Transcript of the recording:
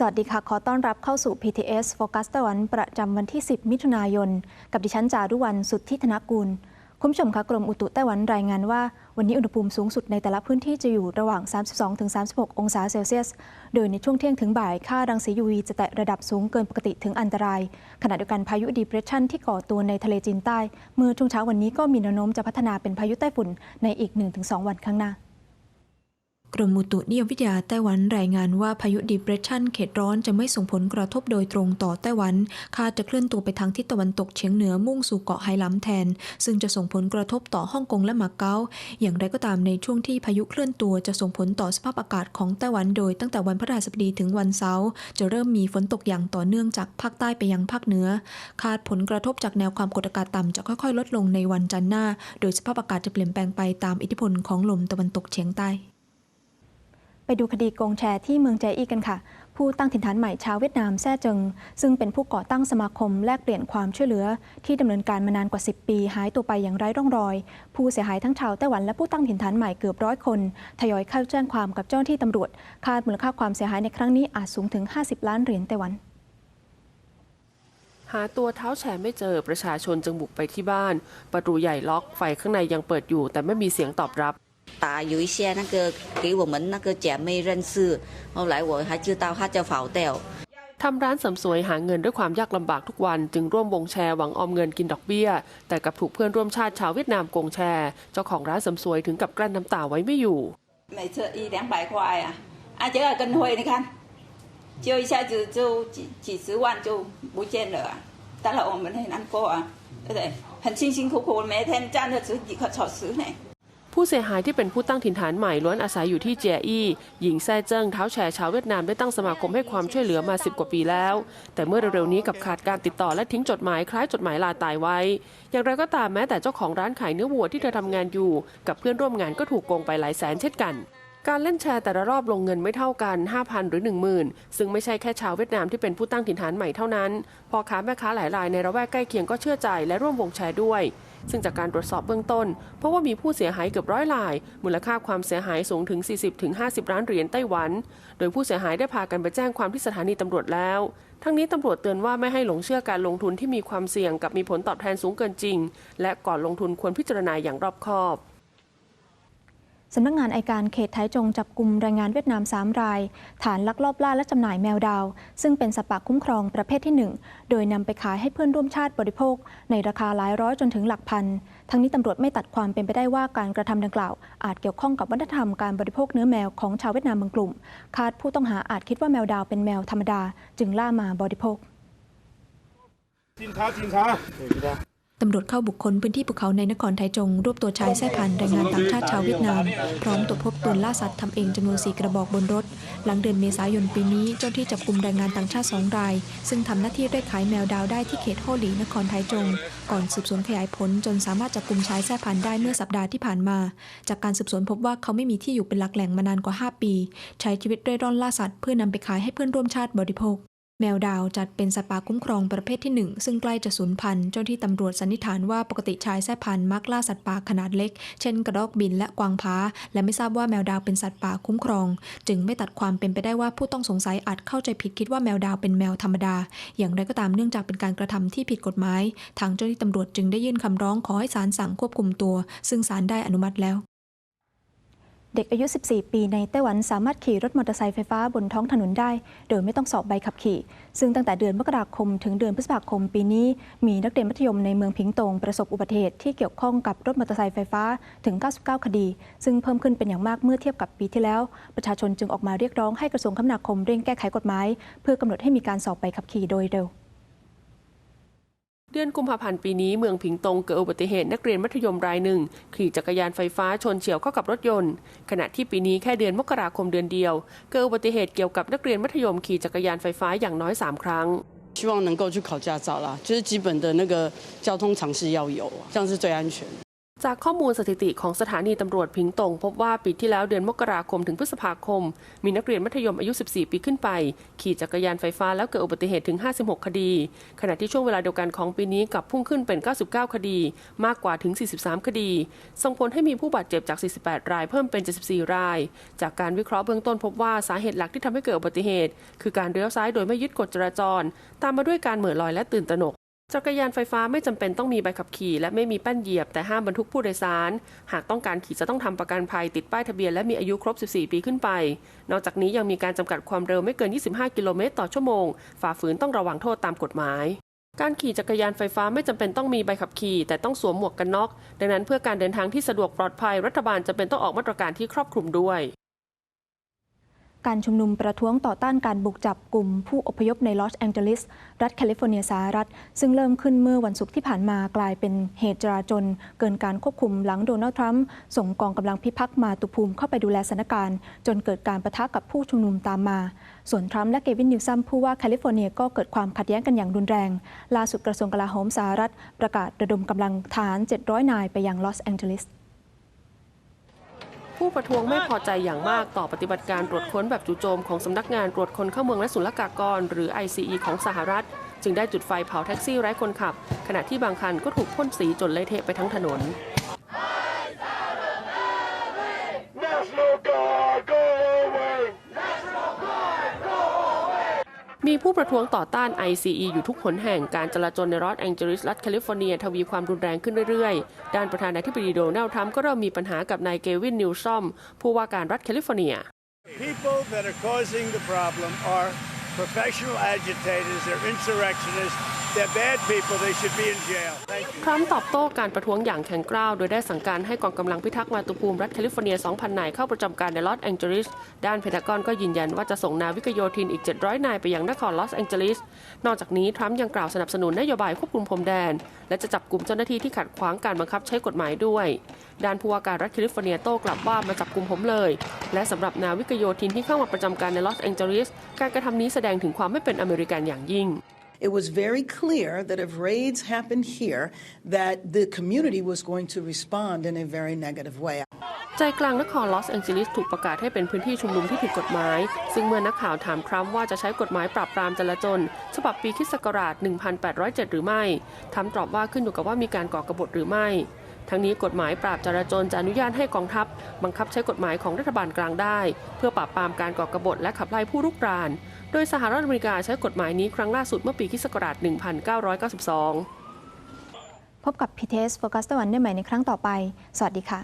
สวัสดีค่ะ ขอต้อนรับเข้าสู่ PTS Focus ต้หวันประจำวันที่ 10 มิถุนายน กับดิฉันจารุวรรณสุทธิธนกูลคุณผู้ชมคะกรมอุตุไต้หวันรายงานว่า วันนี้อุณหภูมิสูงสุดในแต่ละพื้นที่จะอยู่ระหว่าง 32-36 องศาเซลเซียส โดยในช่วงเที่ยงถึงบ่าย ค่ารังสี UV จะแตะระดับสูงเกินปกติถึงอันตราย ขณะเดียวกันพายุ depression ที่ก่อตัวในทะเลจีนใต้ เมื่อช่วงเช้าวันนี้ก็มีแนวโน้มจะพัฒนาเป็นพายุไต้ฝุ่นในอีก 1-2 วันข้างหน้า กรมอุตุนิยมวิทยาไต้หวันรายงานว่าพายุ depression เขตร้อนจะไม่ส่งผลกระทบโดยตรงต่อไต้หวัน คาดจะเคลื่อนตัวไปทางทิศตะวันตกเฉียงเหนือมุ่งสู่เกาะไหหลำแทน ซึ่งจะส่งผลกระทบต่อฮ่องกงและมาเก๊า อย่างไรก็ตามในช่วงที่พายุเคลื่อนตัวจะส่งผลต่อสภาพอากาศของไต้หวันโดยตั้งแต่วันพฤหัสบดีถึงวันเสาร์จะเริ่มมีฝนตกอย่างต่อเนื่องจากภาคใต้ไปยังภาคเหนือ คาดผลกระทบจากแนวความกดอากาศต่ำจะค่อยๆ ลดลงในวันจันทร์หน้า โดยสภาพอากาศจะเปลี่ยนแปลงไปตามอิทธิพลของลมตะวันตกเฉียงใต้ ไปดูคดีโกงแชร์ที่เมืองแจอีกันค่ะ ผู้ตั้งถิ่นฐานใหม่ชาวเวียดนามแซ่เจิง ซึ่งเป็นผู้ก่อตั้งสมาคมแลกเปลี่ยนความช่วยเหลือ ที่ดำเนินการมานานกว่า 10 ปี หายตัวไปอย่างไร้ร่องรอย ผู้เสียหายทั้งชาวไต้หวันและผู้ตั้งถิ่นฐานใหม่เกือบร้อยคน ทยอยเข้าแจ้งความกับเจ้าหน้าที่ตำรวจ คาดมูลค่าความเสียหายในครั้งนี้อาจสูงถึง 50 ล้านเหรียญไต้หวันหาตัวเท้าแชร์ไม่เจอประชาชนจึงบุกไปที่บ้าน ประตูใหญ่ล็อกไฟข้างในยังเปิดอยู่ แต่ไม่มีเสียงตอบรับ 打有一些那个给我们那个姐妹认识，后来我还知道她叫跑掉。 ทำร้านเสริมสวยหาเงินด้วยความยากลำบากทุกวัน จึงร่วมวงแชร์หวังออมเงินกินดอกเบี้ย แต่กลับถูกเพื่อนร่วมชาติชาวเวียดนามโกงแชร์ เจ้าของร้านเสริมสวยถึงกับกลั้นน้ำตาไว้ไม่อยู่ 每次一两百块啊，啊，这个跟会你看，就一下子就几几十万就不见了啊，当然我们很难过啊，对不对？很辛辛苦苦，每天站着十几个小时呢。 ผู้เสียหายที่เป็นผู้ตั้งถิ่นฐานใหม่ล้วนอาศัยอยู่ที่เจียอี้หญิงแซ่เจิ้งเท้าแชร์ชาวเวียดนามได้ตั้งสมาคมให้ความช่วยเหลือมา 10 กว่าปีแล้ว แต่เมื่อเร็วๆนี้กับขาดการติดต่อและทิ้งจดหมายคล้ายจดหมายลาตายไว้ อย่างไรก็ตามแม้แต่เจ้าของร้านขายเนื้อวัวที่เธอทำงานอยู่ กับเพื่อนร่วมงานก็ถูกโกงไปหลายแสนเช่นกันการเล่นแชร์แต่ละรอบลงเงินไม่เท่ากัน 5,000 หรือ 10,000 ซึ่งไม่ใช่แค่ชาวเวียดนามที่เป็นผู้ตั้งถิ่นฐานใหม่เท่านั้นพ่อค้าแม่ค้าหลายรายในระแวกใกล้เคียงก็เชื่อใจและร่วมวงแชร์ด้วย ซึ่งจากการตรวจสอบเบื้องต้นเพราะว่ามีผู้เสียหายเกือบร้อยราย มูลค่าความเสียหายสูงถึง 40-50 ล้านเหรียญไต้หวัน โดยผู้เสียหายได้พากันไปแจ้งความที่สถานีตำรวจแล้ว ทั้งนี้ตำรวจเตือนว่าไม่ให้หลงเชื่อการลงทุนที่มีความเสี่ยงกับมีผลตอบแทนสูงเกินจริง และก่อนลงทุนควรพิจารณาอย่างรอบคอบ สำนักงงานไอการเขตไทยจงจับกลุ่มแรงงานเวียดนาม 3 ราย ฐานลักลอบล่าและจำหน่ายแมวดาว ซึ่งเป็นสปะคุ้มครองประเภทที่ 1 โดยนำไปขายให้เพื่อนร่วมชาติบริโภค ในราคาหลายร้อยจนถึงหลักพัน ทั้งนี้ตำรวจไม่ตัดความเป็นไปได้ว่าการกระทำดังกล่าว อาจเกี่ยวข้องกับวัฒนธรรมการบริโภคเนื้อแมวของชาวเวียดนามบางกลุ่ม คาดผู้ต้องหาอาจคิดว่าแมวดาวเป็นแมวธรรมดา จึงล่ามาบริโภคทีมท้าทีมท้า ตำรวจเข้าบุคคลพื้นที่ภูเขาในนครไทจง รวบตัวชายแท้พันแรงงานต่างชาติชาวเวียดนาม พร้อมตรวจพบปืนล่าสัตว์ทำเองจำนวน4กระบอกบนรถ หลังเดือนเมษายนปีนี้ เจ้าที่จับกลุ่มแรงงานต่างชาติ 2 ราย ซึ่งทำหน้าที่เร่ขายแมวดาวได้ที่เขตโฮหลีนครไทจง ก่อนสืบสวนขยายผลจนสามารถจับกลุ่มชายแท้พันได้เมื่อสัปดาห์ที่ผ่านมา จากการสืบสวนพบว่าเขาไม่มีที่อยู่เป็นหลักแหล่งมานานกว่า 5 ปี ใช้ชีวิตเร่ร่อนล่าสัตว์เพื่อนำไปขายให้เพื่อนร่วมชาติบริโภค แมวดาวจัดเป็นสัตว์ป่าคุ้มครองประเภทที่ 1 ซึ่งใกล้จะสูญพันธุ์เจ้าที่ตำรวจสันนิษฐานว่าปกติชายแท้พันธุ์มักล่าสัตว์ป่าขนาดเล็ก เช่นกระรอกบินและกวางผาและไม่ทราบว่าแมวดาวเป็นสัตว์ป่าคุ้มครอง จึงไม่ตัดความเป็นไปได้ว่าผู้ต้องสงสัยอาจเข้าใจผิดคิดว่าแมวดาวเป็นแมวธรรมดา อย่างไรก็ตามเนื่องจากเป็นการกระทำที่ผิดกฎหมาย ทางเจ้าที่ตำรวจจึงได้ยื่นคำร้องขอให้ศาลสั่งควบคุมตัว ซึ่งศาลได้อนุมัติแล้ว เด็กอายุ 14 ปีในไต้หวันสามารถขี่รถมอเตอร์ไซค์ไฟฟ้าบนท้องถนนได้ โดยไม่ต้องสอบใบขับขี่ ซึ่งตั้งแต่เดือนมกราคมถึงเดือนพฤษภาคมปีนี้ มีนักเรียนมัธยมในเมืองพิงตงประสบอุบัติเหตุที่เกี่ยวข้องกับรถมอเตอร์ไซค์ไฟฟ้าถึง 99 คดี ซึ่งเพิ่มขึ้นเป็นอย่างมากเมื่อเทียบกับปีที่แล้ว ประชาชนจึงออกมาเรียกร้องให้กระทรวงคมนาคมเร่งแก้ไขกฎหมาย เพื่อกำหนดให้มีการสอบใบขับขี่โดยเร็ว เดือนกุมภาพันธ์ปีนี้เมืองผิงตงเกิดอุบัติเหตุนักเรียนมัธยมรายหนึ่ง ขี่จักรยานไฟฟ้าชนเฉียวเข้ากับรถยนต์ ขณะที่ปีนี้แค่เดือนมกราคมเดือนเดียว เกิดอุบัติเหตุเกี่ยวกับนักเรียนมัธยมขี่จักรยานไฟฟ้าอย่างน้อย 3 ครั้ง 希望能够去考驾照啦，就是基本的那个交通常识要有，这样是最安全的。 จากข้อมูลสถิติของสถานีตำรวจพิงตง พบว่าปีที่แล้วเดือนมกราคมถึงพฤษภาคม มีนักเรียนมัธยมอายุ 14 ปีขึ้นไป ขี่จักรยานไฟฟ้าแล้วเกิดอุบัติเหตุถึง 56 คดี ขณะที่ช่วงเวลาเดียวกันของปีนี้กลับพุ่งขึ้นเป็น 99 คดี มากกว่าถึง 43 คดี ส่งผลให้มีผู้บาดเจ็บจาก 48 รายเพิ่มเป็น 74 ราย จากการวิเคราะห์เบื้องต้นพบว่าสาเหตุหลักที่ทำให้เกิดอุบัติเหตุ คือการเลี้ยวซ้ายโดยไม่ยึดกฎจราจร ตามมาด้วยการเหม่อลอยและตื่นตระหนก จักรยานไฟฟ้าไม่จำเป็นต้องมีใบขับขี่ และไม่มีแป้นเหยียบแต่ห้ามบรรทุกผู้โดยสาร หากต้องการขี่จะต้องทำประกันภัยติดป้ายทะเบียนและมีอายุครบ 14 ปีขึ้นไป นอกจากนี้ยังมีการจำกัดความเร็วไม่เกิน 25 กิโลเมตรต่อชั่วโมง ฝ่าฝืนต้องระวังโทษตามกฎหมาย การขี่จักรยานไฟฟ้าไม่จำเป็นต้องมีใบขับขี่ แต่ต้องสวมหมวกกันน็อก ดังนั้นเพื่อการเดินทางที่สะดวกปลอดภัยรัฐบาลจำเป็นต้องออกมาตรการที่ครอบคลุมด้วย การชุมนุมประท้วงต่อต้านการบุกจับกลุ่มผู้อพยพในลอสแองเจลิส รัฐแคลิฟอร์เนียสหรัฐ ซึ่งเริ่มขึ้นเมื่อวันศุกร์ที่ผ่านมากลายเป็นเหตุจราจน เกินการควบคุมหลังโดนัลด์ทรัมป์ส่งกองกำลังพิทักษ์มาตุภูมิเข้าไปดูแลสถานการณ์ จนเกิดการประทะกับผู้ชุมนุมตามมา ส่วนทรัมป์และเกวินนิวซัมผู้ว่าแคลิฟอร์เนียก็เกิดความขัดแย้งกันอย่างรุนแรงล่าสุดกระทรวงกลาโหมสหรัฐ ประกาศระดมกำลังทหาร 700 นายไปยังลอสแองเจลิส ผู้ประท้วงไม่พอใจอย่างมากต่อปฏิบัติการตรวจค้นแบบจู่โจมของสำนักงานตรวจคนเข้าเมืองและศุลกากร หรือ ICE ของสหรัฐ จึงได้จุดไฟเผาแท็กซี่ไร้คนขับ ขณะที่บางคันก็ถูกพ่นสีจนเละเทะไปทั้งถนน ผู้ประท้วงต่อต้าน ICE อยู่ทุกหนแห่งการจราจรในรอสแองเจลิสรัฐแคลิฟอร์เนีย ทวีความรุนแรงขึ้นเรื่อยๆ ด้านประธานาธิบดีโดนัลด์ทรัมป์ก็เริ่มมีปัญหากับนายเกวินนิวซอมผู้ว่าการรัฐแคลิฟอร์เนีย People that are causing the problem are professional agitators, they're insurrectionists, they're bad people, they should be in jail. Thank you. ทรัมป์ตอบโต้การประท้วงอย่างแข็งกร้าว โดยได้สั่งการให้กองกำลังพิทักษ์มาตุภูมิรัฐแคลิฟอร์เนีย 2,000 นายเข้าประจำการในลอสแองเจลิส ด้านเพนทากอนก็ยืนยันว่าจะส่งนาวิกโยธินอีก 700 นายไปยังนครลอสแองเจลิส นอกจากนี้ ทรัมป์ยังกล่าวสนับสนุนนโยบายควบคุมพรมแดน และจะจับกลุ่มเจ้าหน้าที่ที่ขัดขวางการบังคับใช้กฎหมายด้วย ด้านผู้ว่าการรัฐแคลิฟอร์เนียโต้กลับว่ามาจับกลุ่มผมเลย และสำหรับนาวิกโยธินที่เข้ามาประจำการในลอสแองเจลิส การกระทำนี้แสดงถึงความไม่เป็นอเมริกันอย่างยิ่ง It was very clear that if raids happened here, that the community was going to respond in a very negative way. ใจกลางนครลอสแองเจลิสถูกประกาศให้เป็นพื้นที่ชุมนุมที่ผิดกฎหมาย ซึ่งเมื่อนักข่าวถามทรัมป์ว่าจะใช้กฎหมายปราบปรามจลาจลฉบับปีคิศักราช 1807 หรือไม่ทรัมป์ตอบว่าขึ้นอยู่กับว่ามีการก่อกบฏหรือไม่ ทั้งนี้กฎหมายปราบจราจรจะอนุญาตให้กองทัพ บังคับใช้กฎหมายของรัฐบาลกลางได้ เพื่อปราบปรามการก่อกบฏและขับไล่ผู้รุกราน โดยสหรัฐอเมริกาใช้กฎหมายนี้ครั้งล่าสุดเมื่อปีคิสต์ศักราช1992 พบกับพีเทสโฟกัสตะวันได้ใหม่ในครั้งต่อไป สวัสดีค่ะ